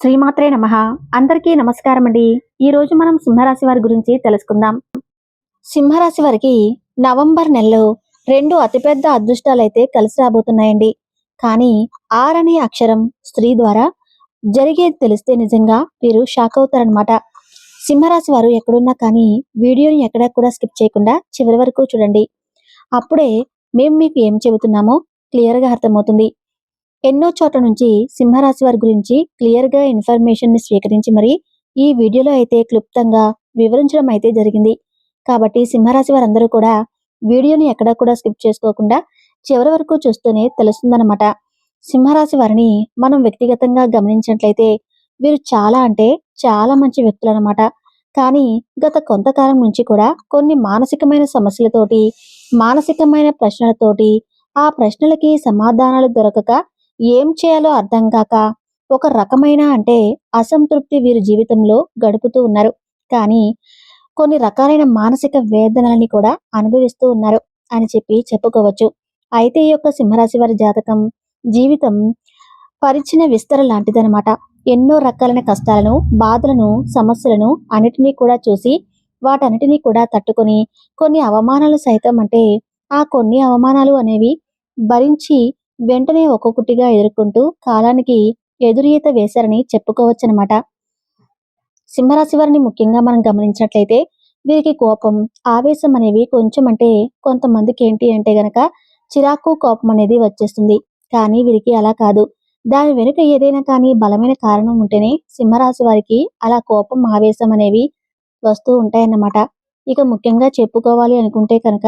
శ్రీమాత్రే నమ. అందరికీ నమస్కారం అండి ఈ రోజు మనం సింహరాశి వారి గురించి తెలుసుకుందాం. సింహరాశి వారికి నవంబర్ నెలలో రెండు అతిపెద్ద అదృష్టాలు అయితే కలిసి రాబోతున్నాయండి. కానీ ఆర్ అనే అక్షరం స్త్రీ ద్వారా జరిగేది తెలిస్తే నిజంగా వీరు షాక్ అవుతారనమాట సింహరాశి వారు ఎక్కడున్నా కానీ వీడియోని ఎక్కడా కూడా స్కిప్ చేయకుండా చివరి వరకు చూడండి. అప్పుడే మేము మీకు ఏం చెబుతున్నామో క్లియర్గా అర్థమవుతుంది. ఎన్నో చోట్ల నుంచి సింహరాశి వారి గురించి క్లియర్గా ఇన్ఫర్మేషన్ని స్వీకరించి మరి ఈ వీడియోలో అయితే క్లుప్తంగా వివరించడం అయితే జరిగింది. కాబట్టి సింహరాశి వారందరూ కూడా వీడియోని ఎక్కడా కూడా స్కిప్ చేసుకోకుండా చివరి వరకు చూస్తూనే తెలుస్తుందన్నమాట. సింహరాశి వారిని మనం వ్యక్తిగతంగా గమనించినట్లయితే వీరు చాలా అంటే చాలా మంచి వ్యక్తులు అనమాట కానీ గత కొంతకాలం నుంచి కూడా కొన్ని మానసికమైన సమస్యలతోటి మానసికమైన ప్రశ్నలతోటి ఆ ప్రశ్నలకి సమాధానాలు దొరకక ఏం చేయాలో అర్థం కాక ఒక రకమైన అంటే అసంతృప్తి వీరి జీవితంలో గడుపుతూ ఉన్నారు. కానీ కొన్ని రకాలైన మానసిక వేదనలని కూడా అనుభవిస్తూ ఉన్నారు అని చెప్పి చెప్పుకోవచ్చు. అయితే ఈ యొక్క సింహరాశి వారి జాతకం జీవితం పరిచిన విస్తర లాంటిదనమాట ఎన్నో రకాలైన కష్టాలను బాధలను సమస్యలను అన్నిటినీ కూడా చూసి వాటన్నిటినీ కూడా తట్టుకొని కొన్ని అవమానాలు సైతం అంటే ఆ కొన్ని అవమానాలు అనేవి భరించి వెంటనే ఒక్కొక్కటిగా ఎదుర్కొంటూ కాలానికి ఎదురీత వేశారని చెప్పుకోవచ్చనమాట సింహరాశి వారిని ముఖ్యంగా మనం గమనించినట్లయితే వీరికి కోపం ఆవేశం అనేవి కొంచెం అంటే కొంతమందికి ఏంటి అంటే గనక చిరాకు కోపం అనేది వచ్చేస్తుంది. కానీ వీరికి అలా కాదు. దాని వెనుక ఏదైనా కానీ బలమైన కారణం ఉంటేనే సింహరాశి వారికి అలా కోపం ఆవేశం అనేవి వస్తూ ఉంటాయన్నమాట. ఇక ముఖ్యంగా చెప్పుకోవాలి అనుకుంటే కనుక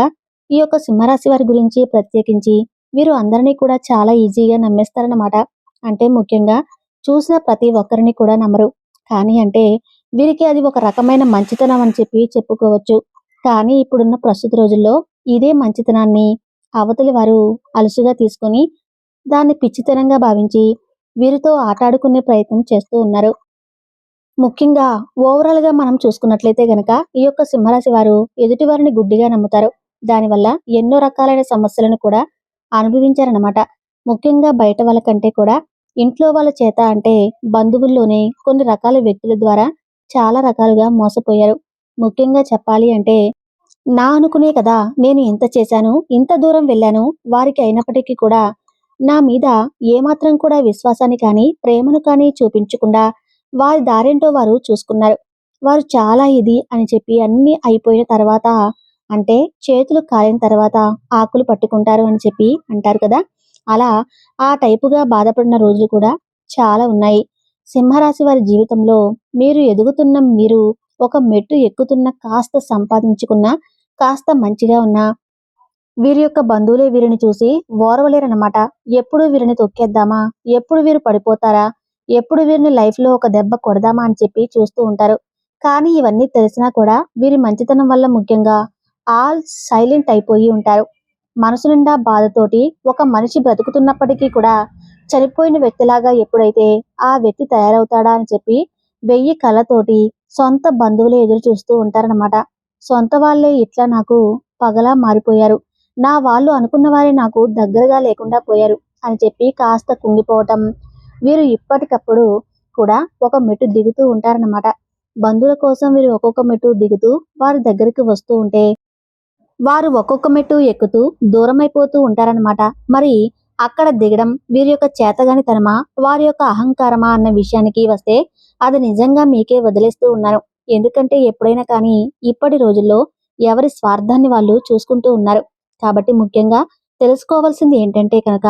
ఈ యొక్క సింహరాశి వారి గురించి ప్రత్యేకించి వీరు అందరినీ కూడా చాలా ఈజీగా నమ్మేస్తారన్నమాట. అంటే ముఖ్యంగా చూసిన ప్రతి ఒక్కరిని కూడా నమ్మరు. కానీ అంటే వీరికి అది ఒక రకమైన మంచితనం అని చెప్పి చెప్పుకోవచ్చు. కానీ ఇప్పుడున్న ప్రస్తుత రోజుల్లో ఇదే మంచితనాన్ని అవతలి వారు అలుసుగా తీసుకొని దాన్ని పిచ్చితనంగా భావించి వీరితో ఆటాడుకునే ప్రయత్నం చేస్తూ ఉన్నారు. ముఖ్యంగా ఓవరాల్గా మనం చూసుకున్నట్లయితే గనక ఈ యొక్క సింహరాశి వారు ఎదుటి వారిని గుడ్డిగా నమ్ముతారు. దానివల్ల ఎన్నో రకాలైన సమస్యలను కూడా అనుభవించారనమాట ముఖ్యంగా బయట వాళ్ళ కంటే కూడా ఇంట్లో వాళ్ళ చేత అంటే బంధువుల్లోనే కొన్ని రకాల వ్యక్తుల ద్వారా చాలా రకాలుగా మోసపోయారు. ముఖ్యంగా చెప్పాలి అంటే నా అనుకునే కదా నేను ఇంత చేశాను ఇంత దూరం వెళ్ళాను వారికి అయినప్పటికీ కూడా నా మీద ఏమాత్రం కూడా విశ్వాసాన్ని కానీ ప్రేమను కానీ చూపించకుండా వారి దారేంటో వారు చూసుకున్నారు. వారు చాలా ఇది అని చెప్పి అన్ని అయిపోయిన తర్వాత అంటే చేతులు కాలిన తర్వాత ఆకులు పట్టుకుంటారు అని చెప్పి అంటారు కదా. అలా ఆ టైపుగా బాధపడిన రోజులు కూడా చాలా ఉన్నాయి. సింహరాశి వారి జీవితంలో మీరు ఎదుగుతున్న మీరు ఒక మెట్టు ఎక్కుతున్న కాస్త సంపాదించుకున్న కాస్త మంచిగా ఉన్న వీరి యొక్క బంధువులే వీరిని చూసి ఓరవలేరన్నమాట. ఎప్పుడు వీరిని తొక్కేద్దామా? ఎప్పుడు వీరు పడిపోతారా? ఎప్పుడు వీరిని లైఫ్లో ఒక దెబ్బ కొడదామా అని చెప్పి చూస్తూ ఉంటారు. కానీ ఇవన్నీ తెలిసినా కూడా వీరి మంచితనం వల్ల ముఖ్యంగా ఆల్ సైలెంట్ అయిపోయి ఉంటారు. మనసు నిండా బాధతోటి ఒక మనిషి బ్రతుకుతున్నప్పటికీ కూడా చనిపోయిన వ్యక్తిలాగా ఎప్పుడైతే ఆ వ్యక్తి తయారవుతాడా అని చెప్పి వెయ్యి కళ్ళతోటి సొంత బంధువులే ఎదురు చూస్తూ ఉంటారనమాట సొంత వాళ్ళే ఇట్లా నాకు పగలా మారిపోయారు. నా వాళ్ళు అనుకున్న వారే నాకు దగ్గరగా లేకుండా పోయారు అని చెప్పి కాస్త కుంగిపోవటం వీరు ఇప్పటికప్పుడు కూడా ఒక మెట్టు దిగుతూ ఉంటారనమాట బంధువుల కోసం వీరు ఒక్కొక్క మెట్టు దిగుతూ వారి దగ్గరికి వస్తూ ఉంటే వారు ఒక్కొక్క మెట్టు ఎక్కుతూ దూరం అయిపోతూ ఉంటారనమాట మరి అక్కడ దిగడం వీరి యొక్క చేతగానితనమా? వారి యొక్క అహంకారమా? అన్న విషయానికి వస్తే అది నిజంగా మీకే వదిలేస్తూ ఉన్నారు. ఎందుకంటే ఎప్పుడైనా కానీ ఇప్పటి రోజుల్లో ఎవరి స్వార్థాన్ని వాళ్ళు చూసుకుంటూ ఉన్నారు. కాబట్టి ముఖ్యంగా తెలుసుకోవాల్సింది ఏంటంటే కనుక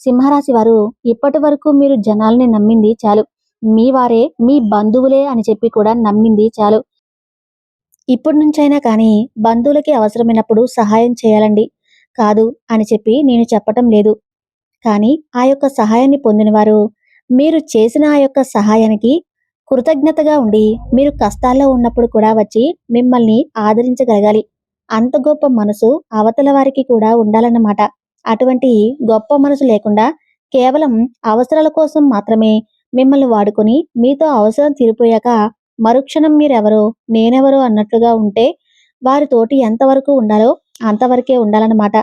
సింహరాశి వారు ఇప్పటి వరకు మీరు జనాల్ని నమ్మింది చాలు. మీ వారే మీ బంధువులే అని చెప్పి కూడా నమ్మింది చాలు. ఇప్పటి నుంచైనా కానీ బంధువులకి అవసరమైనప్పుడు సహాయం చేయాలండి. కాదు అని చెప్పి నేను చెప్పటం లేదు. కానీ ఆ యొక్క సహాయాన్ని పొందినవారు మీరు చేసిన ఆ యొక్క సహాయానికి కృతజ్ఞతగా ఉండి మీరు కష్టాల్లో ఉన్నప్పుడు కూడా వచ్చి మిమ్మల్ని ఆదరించగలగాలి. అంత గొప్ప మనసు అవతల వారికి కూడా ఉండాలన్నమాట. అటువంటి గొప్ప మనసు లేకుండా కేవలం అవసరాల కోసం మాత్రమే మిమ్మల్ని వాడుకొని మీతో అవసరం తీరిపోయాక మరుక్షణం మీరెవరో నేనెవరో అన్నట్లుగా ఉంటే వారితోటి ఎంతవరకు ఉండాలో అంతవరకే ఉండాలన్నమాట.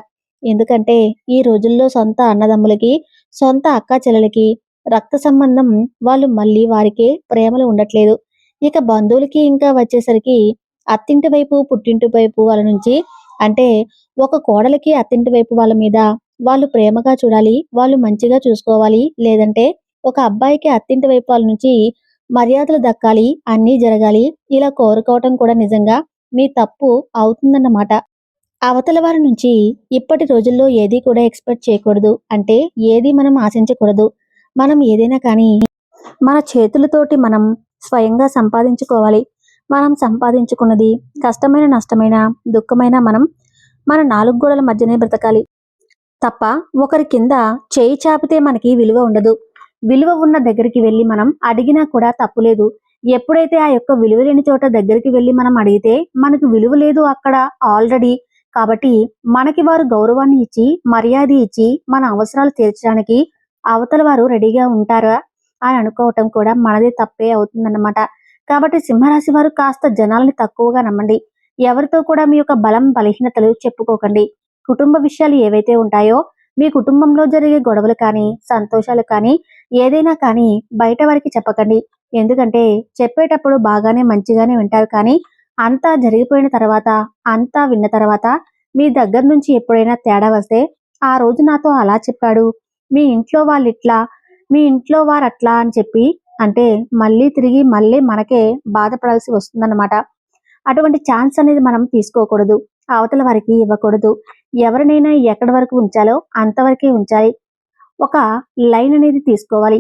ఎందుకంటే ఈ రోజుల్లో సొంత అన్నదమ్ములకి సొంత అక్క చెల్లెలకి రక్త సంబంధం వాళ్ళు మళ్ళీ వారికే ప్రేమలు ఉండట్లేదు. ఇక బంధువులకి ఇంకా వచ్చేసరికి అత్తింటి వైపు పుట్టింటి వైపు వాళ్ళ నుంచి అంటే ఒక కోడలికి అత్తింటి వైపు వాళ్ళ మీద వాళ్ళు ప్రేమగా చూడాలి వాళ్ళు మంచిగా చూసుకోవాలి లేదంటే ఒక అబ్బాయికి అత్తింటి వైపు వాళ్ళ నుంచి మర్యాదలు దక్కాలి అన్నీ జరగాలి ఇలా కోరుకోవటం కూడా నిజంగా మీ తప్పు అవుతుందన్నమాట. అవతల వారి నుంచి ఇప్పటి రోజుల్లో ఏది కూడా ఎక్స్పెక్ట్ చేయకూడదు. అంటే ఏది మనం ఆశించకూడదు. మనం ఏదైనా కానీ మన చేతులతోటి మనం స్వయంగా సంపాదించుకోవాలి. మనం సంపాదించుకున్నది కష్టమైన నష్టమైన దుఃఖమైన మనం మన నాలుగు గోడల మధ్యనే బ్రతకాలి. తప్ప ఒకరి కింద చేయి చాపితే మనకి విలువ ఉండదు. విలువ ఉన్న దగ్గరికి వెళ్ళి మనం అడిగినా కూడా తప్పులేదు ఎప్పుడైతే ఆ యొక్క విలువ లేని చోట దగ్గరికి వెళ్ళి మనం అడిగితే మనకు విలువ లేదు అక్కడ ఆల్రెడీ. కాబట్టి మనకి వారు గౌరవాన్ని ఇచ్చి మర్యాద ఇచ్చి మన అవసరాలు తీర్చడానికి అవతల వారు రెడీగా ఉంటారా అని అనుకోవటం కూడా మనదే తప్పే అవుతుందన్నమాట. కాబట్టి సింహరాశి వారు కాస్త జనాలని తక్కువగా నమ్మండి. ఎవరితో కూడా మీ యొక్క బలం బలహీనతలు చెప్పుకోకండి. కుటుంబ విషయాలు ఏవైతే ఉంటాయో మీ కుటుంబంలో జరిగే గొడవలు కానీ సంతోషాలు కానీ ఏదైనా కానీ బయట వారికి చెప్పకండి. ఎందుకంటే చెప్పేటప్పుడు బాగానే మంచిగానే వింటారు. కానీ అంతా జరిగిపోయిన తర్వాత అంతా విన్న తర్వాత మీ దగ్గర నుంచి ఎప్పుడైనా తేడా వస్తే ఆ రోజు నాతో అలా చెప్పాడు. మీ ఇంట్లో వాళ్ళు ఇట్లా మీ ఇంట్లో వారు అట్లా అని చెప్పి అంటే మళ్ళీ తిరిగి మళ్ళీ మనకే బాధపడాల్సి వస్తుందన్నమాట. అటువంటి ఛాన్స్ అనేది మనం తీసుకోకూడదు. అవతల వారికి ఇవ్వకూడదు. ఎవరినైనా ఎక్కడి వరకు ఉంచాలో అంతవరకే ఉంచాలి. ఒక లైన్ అనేది తీసుకోవాలి.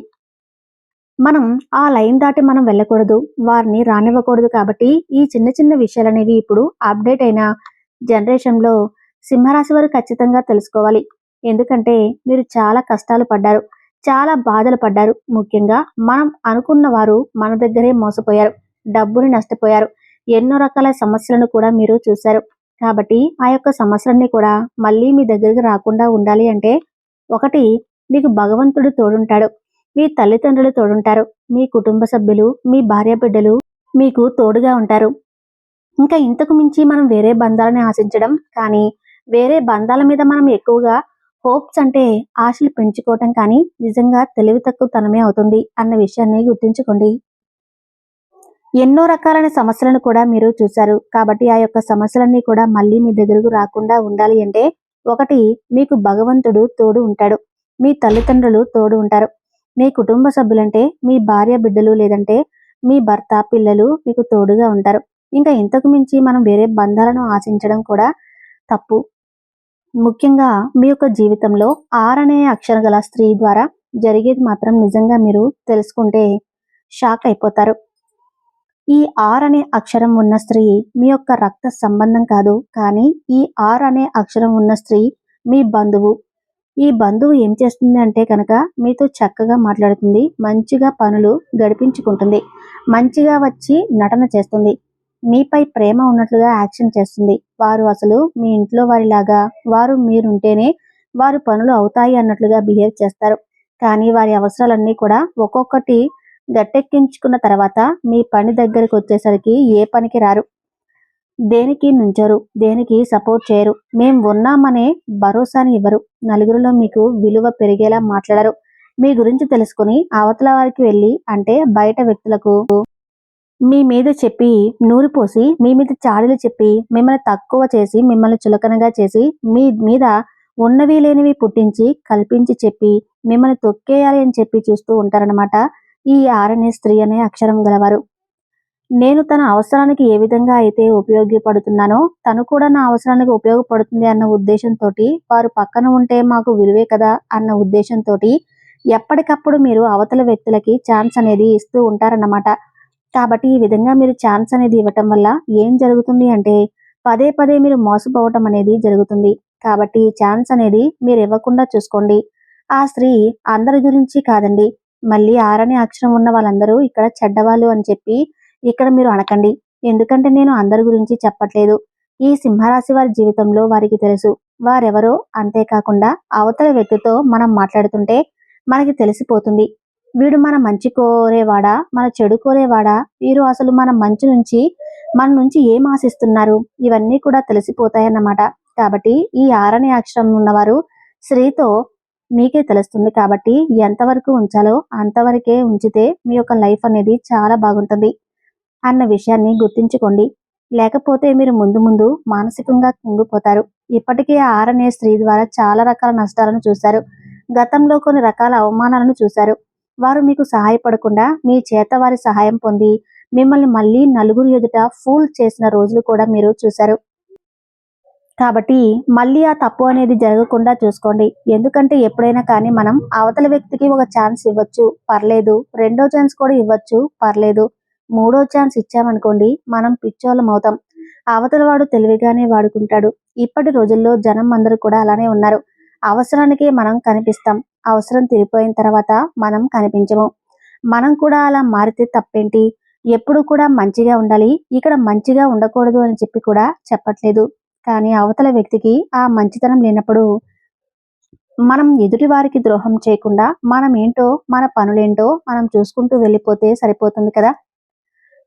మనం ఆ లైన్ దాటి మనం వెళ్ళకూడదు. వారిని రానివ్వకూడదు కాబట్టి ఈ చిన్న చిన్న విషయాలు అనేవి ఇప్పుడు అప్డేట్ అయిన జనరేషన్లో సింహరాశి వారు ఖచ్చితంగా తెలుసుకోవాలి. ఎందుకంటే మీరు చాలా కష్టాలు పడ్డారు. చాలా బాధలు పడ్డారు. ముఖ్యంగా మనం అనుకున్న వారు మన దగ్గరే మోసపోయారు. డబ్బుని నష్టపోయారు. ఎన్నో రకాల సమస్యలను కూడా మీరు చూశారు. కాబట్టి ఆ యొక్క సమస్యలన్నీ కూడా మళ్ళీ మీ దగ్గరికి రాకుండా ఉండాలి అంటే ఒకటి మీకు భగవంతుడు తోడుంటాడు. మీ తల్లిదండ్రులు తోడుంటారు. మీ కుటుంబ సభ్యులు మీ భార్య బిడ్డలు మీకు తోడుగా ఉంటారు. ఇంకా ఇంతకు మించి మనం వేరే బంధాలని ఆశించడం కానీ వేరే బంధాల మీద మనం ఎక్కువగా హోప్స్ అంటే ఆశలు పెంచుకోవటం కానీ నిజంగా తెలివి తక్కువ తనమే అవుతుంది అన్న విషయాన్ని గుర్తుంచుకోండి. ఎన్నో రకాలైన సమస్యలను కూడా మీరు చూశారు. కాబట్టి ఆ యొక్క సమస్యలన్నీ కూడా మళ్ళీ మీ దగ్గరకు రాకుండా ఉండాలి అంటే ఒకటి మీకు భగవంతుడు తోడు ఉంటాడు. మీ తల్లిదండ్రులు తోడు ఉంటారు. మీ కుటుంబ సభ్యులంటే మీ భార్య బిడ్డలు లేదంటే మీ భర్త పిల్లలు మీకు తోడుగా ఉంటారు. ఇంకా ఇంతకు మించి మనం వేరే బంధాలను ఆశించడం కూడా తప్పు. ముఖ్యంగా మీ యొక్క జీవితంలో ఆర్ అనే అక్షరం గల స్త్రీ ద్వారా జరిగేది మాత్రం నిజంగా మీరు తెలుసుకుంటే షాక్ అయిపోతారు. ఈ ఆర్ అనే అక్షరం ఉన్న స్త్రీ మీ యొక్క రక్త సంబంధం కాదు కానీ ఈ ఆర్ అనే అక్షరం ఉన్న స్త్రీ మీ బంధువు. ఈ బంధువు ఏం చేస్తుంది అంటే కనుక మీతో చక్కగా మాట్లాడుతుంది మంచిగా పనులు గడిపించుకుంటుంది మంచిగా వచ్చి నటన చేస్తుంది మీపై ప్రేమ ఉన్నట్లుగా యాక్షన్ చేస్తుంది. వారు అసలు మీ ఇంట్లో వారిలాగా వారు మీరుంటేనే వారు పనులు అవుతాయి అన్నట్లుగా బిహేవ్ చేస్తారు. కానీ వారి అవసరాలన్నీ కూడా ఒక్కొక్కటి గట్టెక్కించుకున్న తర్వాత మీ పని దగ్గరకు వచ్చేసరికి ఏ పనికి రారు. దేనికి నుంచరు దేనికి సపోర్ట్ చేయరు. మేం ఉన్నామనే భరోసాని ఇవ్వరు. నలుగురిలో మీకు విలువ పెరిగేలా మాట్లాడరు. మీ గురించి తెలుసుకుని అవతల వారికి వెళ్ళి అంటే బయట వ్యక్తులకు మీ మీద చెప్పి నూరు పోసి మీ మీద చాడీలు చెప్పి మిమ్మల్ని తక్కువ చేసి మిమ్మల్ని చులకనగా చేసి మీ మీద ఉన్నవి లేనివి పుట్టించి కల్పించి చెప్పి మిమ్మల్ని తొక్కేయాలి అని చెప్పి చూస్తూ ఉంటారనమాట ఈ ఆర్ అనే స్త్రీ అనే అక్షరం గలవారు. నేను తన అవసరానికి ఏ విధంగా అయితే ఉపయోగపడుతున్నానో తను కూడా నా అవసరానికి ఉపయోగపడుతుంది అన్న ఉద్దేశంతో వారు పక్కన ఉంటే మాకు విలువే కదా అన్న ఉద్దేశంతో ఎప్పటికప్పుడు మీరు అవతల వ్యక్తులకి ఛాన్స్ అనేది ఇస్తూ ఉంటారన్నమాట. కాబట్టి ఈ విధంగా మీరు ఛాన్స్ అనేది ఇవ్వటం వల్ల ఏం జరుగుతుంది అంటే పదే పదే మీరు మోసపోవటం అనేది జరుగుతుంది. కాబట్టి ఛాన్స్ అనేది మీరు ఇవ్వకుండా చూసుకోండి. ఆ స్త్రీ అందరి గురించి కాదండి. మళ్ళీ ఆరని అక్షరం ఉన్న వాళ్ళందరూ ఇక్కడ చెడ్డవాళ్ళు అని చెప్పి ఇక్కడ మీరు అనకండి ఎందుకంటే నేను అందరి గురించి చెప్పట్లేదు. ఈ సింహరాశి వారి జీవితంలో వారికి తెలుసు. వారెవరో అంతేకాకుండా అవతల వ్యక్తితో మనం మాట్లాడుతుంటే మనకి తెలిసిపోతుంది. వీడు మన మంచి కోరేవాడా? మన చెడు కోరేవాడా? వీరు అసలు మన మంచి నుంచి మన నుంచి ఏం ఆశిస్తున్నారు? ఇవన్నీ కూడా తెలిసిపోతాయన్నమాట. కాబట్టి ఈ ఆరని అక్షరం ఉన్నవారు స్త్రీతో మీకే తెలుస్తుంది కాబట్టి ఎంతవరకు ఉంచాలో అంతవరకే ఉంచితే మీ యొక్క లైఫ్ అనేది చాలా బాగుంటుంది. అన్న విషయాన్ని గుర్తించుకోండి. లేకపోతే మీరు ముందు ముందు మానసికంగా కుంగిపోతారు. ఇప్పటికే ఆర్ అనే స్త్రీ ద్వారా చాలా రకాల నష్టాలను చూశారు. గతంలో కొన్ని రకాల అవమానాలను చూశారు. వారు మీకు సహాయపడకుండా మీ చేత వారి సహాయం పొంది మిమ్మల్ని మళ్ళీ నలుగురు ఎదుట ఫూల్ చేసిన రోజులు కూడా మీరు చూశారు. కాబట్టి మళ్ళీ ఆ తప్పు అనేది జరగకుండా చూసుకోండి. ఎందుకంటే ఎప్పుడైనా కానీ మనం అవతల వ్యక్తికి ఒక ఛాన్స్ ఇవ్వచ్చు పర్లేదు. రెండో ఛాన్స్ కూడా ఇవ్వచ్చు పర్లేదు. మూడో ఛాన్స్ ఇచ్చామనుకోండి మనం పిచ్చోళ్ళం అవుతాం. అవతల వాడు తెలివిగానే వాడుకుంటాడు. ఇప్పటి రోజుల్లో జనం అందరూ కూడా అలానే ఉన్నారు. అవసరానికే మనం కనిపిస్తాం. అవసరం తీరిపోయిన తర్వాత మనం కనిపించము. మనం కూడా అలా మారితే తప్పేంటి? ఎప్పుడు కూడా మంచిగా ఉండాలి. ఇక్కడ మంచిగా ఉండకూడదు అని చెప్పి కూడా చెప్పట్లేదు. కానీ అవతల వ్యక్తికి ఆ మంచితనం లేనప్పుడు మనం ఎదుటి వారికి ద్రోహం చేయకుండా మనం ఏంటో మన పనులేంటో మనం చూసుకుంటూ వెళ్ళిపోతే సరిపోతుంది కదా.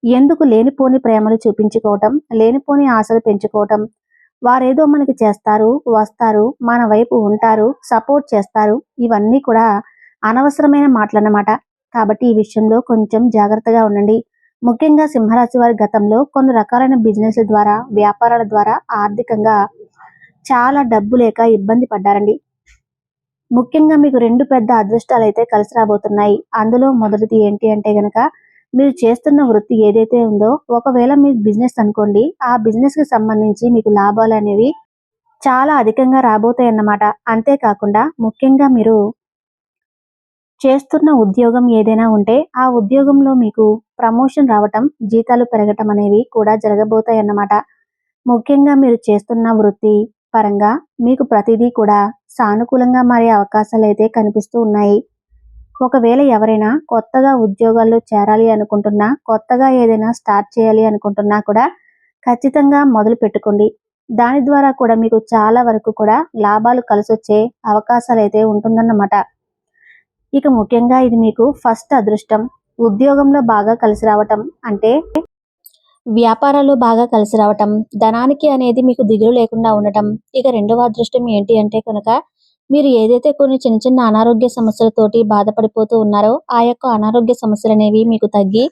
ఎందుకు లేనిపోని ప్రేమలు చూపించుకోవటం లేనిపోని ఆశలు పెంచుకోవటం? వారేదో మనకి చేస్తారు వస్తారు మన వైపు ఉంటారు సపోర్ట్ చేస్తారు ఇవన్నీ కూడా అనవసరమైన మాటలన్నమాట. కాబట్టి ఈ విషయంలో కొంచెం జాగ్రత్తగా ఉండండి. ముఖ్యంగా సింహరాశి వారి గతంలో కొన్ని రకాలైన బిజినెస్ ద్వారా వ్యాపారాల ద్వారా ఆర్థికంగా చాలా డబ్బు లేక ఇబ్బంది పడ్డారండి. ముఖ్యంగా మీకు రెండు పెద్ద అదృష్టాలు అయితే కలిసి రాబోతున్నాయి. అందులో మొదటిది ఏంటి అంటే గనక మీరు చేస్తున్న వృత్తి ఏదైతే ఉందో ఒకవేళ మీ బిజినెస్ అనుకోండి ఆ బిజినెస్కి సంబంధించి మీకు లాభాలు అనేవి చాలా అధికంగా రాబోతాయి అన్నమాట. అంతేకాకుండా ముఖ్యంగా మీరు చేస్తున్న ఉద్యోగం ఏదైనా ఉంటే ఆ ఉద్యోగంలో మీకు ప్రమోషన్ రావటం జీతాలు పెరగటం అనేవి కూడా జరగబోతాయి అన్నమాట. ముఖ్యంగా మీరు చేస్తున్న వృత్తి పరంగా మీకు ప్రతిదీ కూడా సానుకూలంగా మారే అవకాశాలు అయితే కనిపిస్తూ ఉన్నాయి. ఒకవేళ ఎవరైనా కొత్తగా ఉద్యోగాల్లో చేరాలి అనుకుంటున్నా కొత్తగా ఏదైనా స్టార్ట్ చేయాలి అనుకుంటున్నా కూడా ఖచ్చితంగా మొదలు పెట్టుకోండి. దాని ద్వారా కూడా మీకు చాలా వరకు కూడా లాభాలు కలిసొచ్చే అవకాశాలు అయితే ఉంటుందన్నమాట. ఇక ముఖ్యంగా ఇది మీకు ఫస్ట్ అదృష్టం. ఉద్యోగంలో బాగా కలిసి రావటం అంటే వ్యాపారాలు బాగా కలిసి రావటం ధనానికి అనేది మీకు దిగులు లేకుండా ఉండటం. ఇక రెండవ అదృష్టం ఏంటి అంటే కనుక మీరు ఏదైతే కొన్ని చిన్న చిన్న అనారోగ్య సమస్యలతోటి బాధపడిపోతూ ఉన్నారో ఆ యొక్క అనారోగ్య సమస్యలు అనేవి మీకు తగ్గి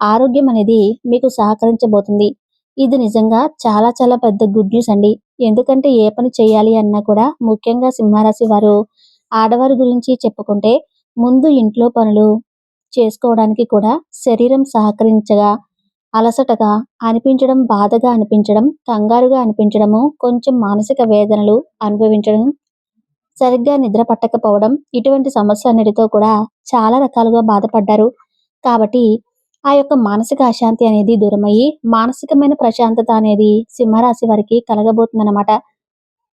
ఆరోగ్యం అనేది మీకు సహకరించబోతుంది. ఇది నిజంగా చాలా చాలా పెద్ద గుడ్ న్యూస్ అండి. ఎందుకంటే ఏ పని చేయాలి అన్నా కూడా ముఖ్యంగా సింహరాశి వారు ఆడవారి గురించి చెప్పుకుంటే ముందు ఇంట్లో పనులు చేసుకోవడానికి కూడా శరీరం సహకరించగా అలసటగా అనిపించడం బాధగా అనిపించడం కంగారుగా అనిపించడము కొంచెం మానసిక వేదనలు అనుభవించడం సరిగ్గా నిద్ర పట్టకపోవడం ఇటువంటి సమస్యలన్నిటితో కూడా చాలా రకాలుగా బాధపడ్డారు. కాబట్టి ఆ యొక్క మానసిక అశాంతి అనేది దూరమయ్యి మానసికమైన ప్రశాంతత అనేది సింహరాశి వారికి కలగబోతుందన్నమాట.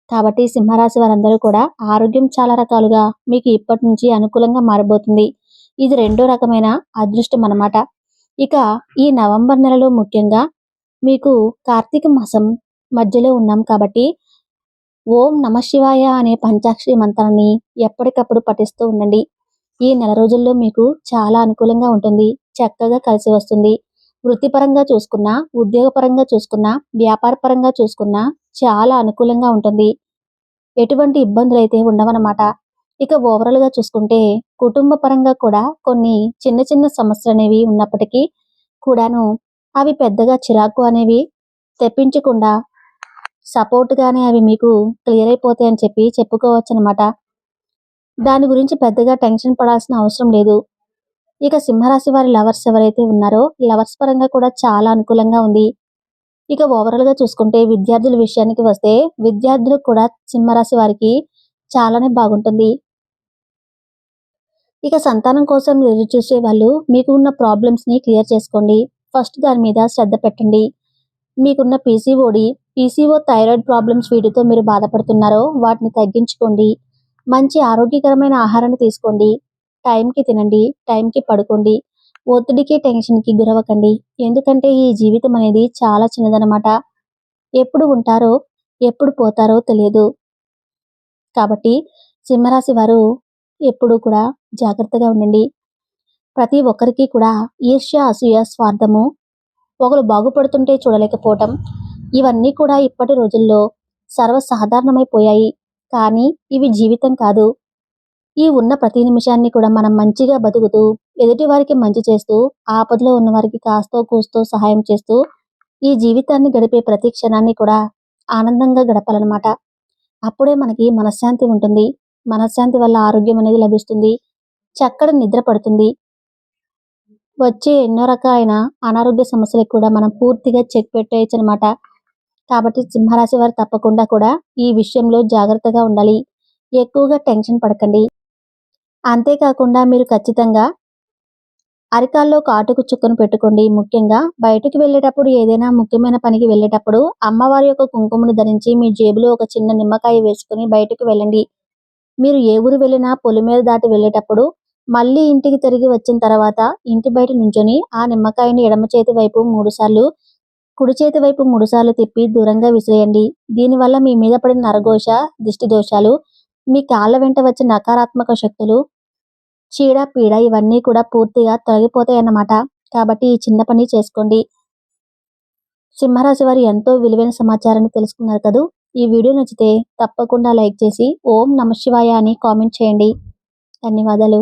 కాబట్టి సింహరాశి వారందరూ కూడా ఆరోగ్యం చాలా రకాలుగా మీకు ఇప్పటి నుంచి అనుకూలంగా మారబోతుంది. ఇది రెండో రకమైన అదృష్టం అన్నమాట. ఇక ఈ నవంబర్ నెలలో ముఖ్యంగా మీకు కార్తీక మాసం మధ్యలో ఉన్నాం కాబట్టి ఓం నమ శివాయ అనే పంచాక్షరి మంత్రాన్ని ఎప్పటికప్పుడు పఠిస్తూ ఉండండి. ఈ నెల రోజుల్లో మీకు చాలా అనుకూలంగా ఉంటుంది. చక్కగా కలిసి వస్తుంది. వృత్తిపరంగా చూసుకున్నా ఉద్యోగపరంగా చూసుకున్నా వ్యాపార పరంగా చూసుకున్నా చాలా అనుకూలంగా ఉంటుంది. ఎటువంటి ఇబ్బందులు అయితే ఉండవన్నమాట. ఇక ఓవరాల్గా చూసుకుంటే కుటుంబ పరంగా కూడా కొన్ని చిన్న చిన్న సమస్యలు అనేవి ఉన్నప్పటికీ కూడాను అవి పెద్దగా చిరాకు అనేవి తెప్పించకుండా సపోర్ట్ గానే అవి మీకు క్లియర్ అయిపోతాయి అని చెప్పి చెప్పుకోవచ్చు అనమాట దాని గురించి పెద్దగా టెన్షన్ పడాల్సిన అవసరం లేదు. ఇక సింహరాశి వారి లవర్స్ ఎవరైతే ఉన్నారో లవర్స్ పరంగా కూడా చాలా అనుకూలంగా ఉంది. ఇక ఓవరాల్గా చూసుకుంటే విద్యార్థుల విషయానికి వస్తే విద్యార్థులకు కూడా సింహరాశి వారికి చాలానే బాగుంటుంది. ఇక సంతానం కోసం ఎదురు చూసే వాళ్ళు మీకు ఉన్న ప్రాబ్లమ్స్ని క్లియర్ చేసుకోండి. ఫస్ట్ దాని మీద శ్రద్ధ పెట్టండి. మీకున్న పీసీఓడి పీసీఓ థైరాయిడ్ ప్రాబ్లమ్స్ వీటితో మీరు బాధపడుతున్నారో వాటిని తగ్గించుకోండి. మంచి ఆరోగ్యకరమైన ఆహారాన్ని తీసుకోండి. టైంకి తినండి టైంకి పడుకోండి. ఒత్తిడికి టెన్షన్కి గురవకండి ఎందుకంటే ఈ జీవితం అనేది చాలా చిన్నదనమాట ఎప్పుడు ఉంటారో ఎప్పుడు పోతారో తెలియదు. కాబట్టి సింహరాశి వారు ఎప్పుడు కూడా జాగ్రత్తగా ఉండండి. ప్రతి ఒక్కరికి కూడా ఈర్ష్య అసూయ స్వార్థము ఒకరు బాగుపడుతుంటే చూడలేకపోవటం ఇవన్నీ కూడా ఇప్పటి రోజుల్లో సర్వసాధారణమైపోయాయి. కానీ ఇవి జీవితం కాదు. ఈ ఉన్న ప్రతి నిమిషాన్ని కూడా మనం మంచిగా బతుకుతూ ఎదుటి వారికి మంచి చేస్తూ ఆపదలో ఉన్న వారికి కాస్తో కూస్తో సహాయం చేస్తూ ఈ జీవితాన్ని గడిపే ప్రతి క్షణాన్ని కూడా ఆనందంగా గడపాలన్నమాట. అప్పుడే మనకి మనశ్శాంతి ఉంటుంది. మనశ్శాంతి వల్ల ఆరోగ్యం అనేది లభిస్తుంది. చక్కటి నిద్ర పడుతుంది. వచ్చే ఎన్నో రకాలైన అనారోగ్య సమస్యలకు కూడా మనం పూర్తిగా చెక్ పెట్టేయచ్చు అనమాట కాబట్టి సింహరాశి వారు తప్పకుండా కూడా ఈ విషయంలో జాగ్రత్తగా ఉండాలి. ఎక్కువగా టెన్షన్ పడకండి. అంతేకాకుండా మీరు ఖచ్చితంగా అరికాల్లో కాటుకు చుక్కను పెట్టుకోండి. ముఖ్యంగా బయటకు వెళ్ళేటప్పుడు ఏదైనా ముఖ్యమైన పనికి వెళ్ళేటప్పుడు అమ్మవారి యొక్క కుంకుమను ధరించి మీ జేబులో ఒక చిన్న నిమ్మకాయ వేసుకుని బయటకు వెళ్ళండి. మీరు ఏ ఊరు వెళ్ళినా పొలి మీద దాటి వెళ్ళేటప్పుడు మళ్ళీ ఇంటికి తిరిగి వచ్చిన తర్వాత ఇంటి బయట నుంచొని ఆ నిమ్మకాయని ఎడమ చేతి వైపు మూడు సార్లు కుడి చేతి వైపు మూడుసార్లు తిప్పి దూరంగా విసిరేయండి. దీనివల్ల మీ మీద పడిన నరఘోష దిష్టి దోషాలు మీ కాళ్ళ వెంట వచ్చే నకారాత్మక శక్తులు చీడ పీడ ఇవన్నీ కూడా పూర్తిగా తొలగిపోతాయన్నమాట. కాబట్టి ఈ చిన్న పని చేసుకోండి. సింహరాశి వారు ఎంతో విలువైన సమాచారాన్ని తెలుసుకున్నారు కదూ? ఈ వీడియో నచ్చితే తప్పకుండా లైక్ చేసి ఓం నమ శివాయ అని కామెంట్ చేయండి. ధన్యవాదాలు.